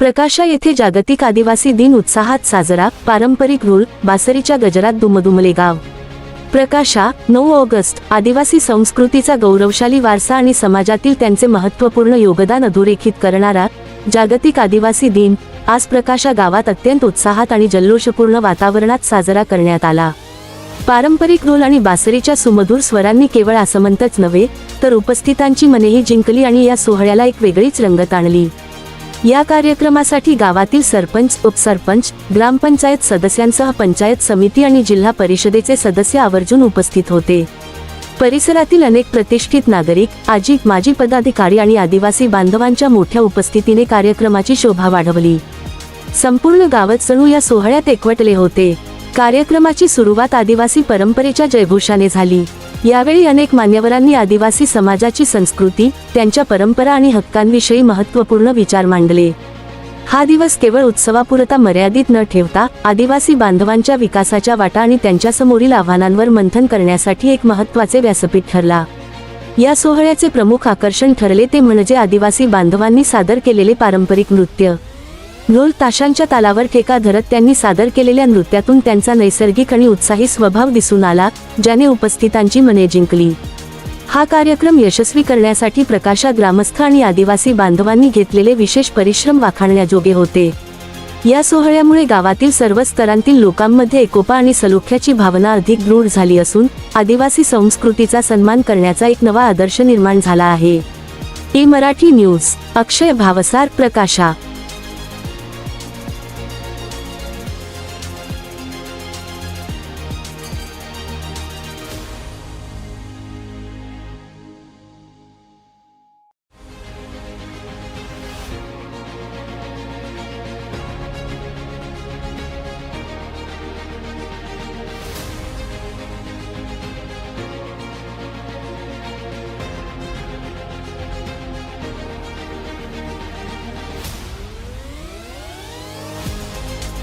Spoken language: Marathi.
प्रकाशा येथे जागतिक आदिवासी दिन उत्साहात साजरा पारंपरिक रूल बासरीच्या गजरात दुमदुमले गाव. प्रकाशा नऊ ऑगस्ट आदिवासी संस्कृतीचा गौरवशाली वारसा आणि समाजातील त्यांचे महत्त्वपूर्ण योगदान अधोरेखित करणारा जागतिक आदिवासी दिन आज प्रकाशा गावात अत्यंत उत्साहात आणि जल्लोषपूर्ण वातावरणात साजरा करण्यात आला. पारंपरिक रोल आणि बासरीच्या सुमधूर स्वरांनी केवळ आसमंतच नव्हे तर उपस्थितांची मनेही जिंकली आणि या सोहळ्याला एक वेगळीच रंगत आणली. या कार्यक्रमासाठी गावातील सरपंच उपसरपंच ग्रामपंचायत सदस्यांसह पंचायत समिती आणि जिल्हा परिषदेचे सदस्य आवर्जून उपस्थित होते. परिसरातील अनेक प्रतिष्ठित नागरिक आजी माजी पदाधिकारी आणि आदिवासी बांधवांच्या मोठ्या उपस्थितीने कार्यक्रमाची शोभा वाढवली. संपूर्ण गावात जणू या सोहळ्यात एकवटले होते. कार्यक्रमाची सुरुवात आदिवासी परंपरेच्या जयघोषाने झाली. यावेळी अनेक मान्यवरांनी आदिवासी समाजाची संस्कृती त्यांच्या परंपरा आणि हक्कांविषयी महत्त्वपूर्ण विचार मांडले. हा दिवस केवळ उत्सवापुरता मर्यादित न ठेवता आदिवासी बांधवांच्या विकासाच्या वाटा आणि त्यांच्यासमोरील आव्हानांवर मंथन करण्यासाठी एक महत्त्वाचे व्यासपीठ ठरला. या सोहळ्याचे प्रमुख आकर्षण ठरले ते म्हणजे आदिवासी बांधवांनी सादर केलेले पारंपरिक नृत्य. ढोल ताशांच्या तालावर ठेका धरत त्यांनी सादर केलेल्या नृत्यातून त्यांचा नैसर्गिक आणि उत्साही स्वभाव दिसून आला ज्याने उपस्थितांची मने जिंकली. हा कार्यक्रम यशस्वी करण्यासाठी प्रकाशा ग्रामस्थ आणि आदिवासी बांधवांनी घेतलेले विशेष परिश्रम वाखाणण्याजोगे होते. या सोहळ्यामुळे गावातील सर्व स्तरांतील लोकांमध्ये एकोपा आणि सलोख्याची भावना अधिक दृढ झाली असून आदिवासी संस्कृतीचा सन्मान करण्याचा एक नवा आदर्श निर्माण झाला आहे. A Marathi news Akshay Bhavsar Prakasha.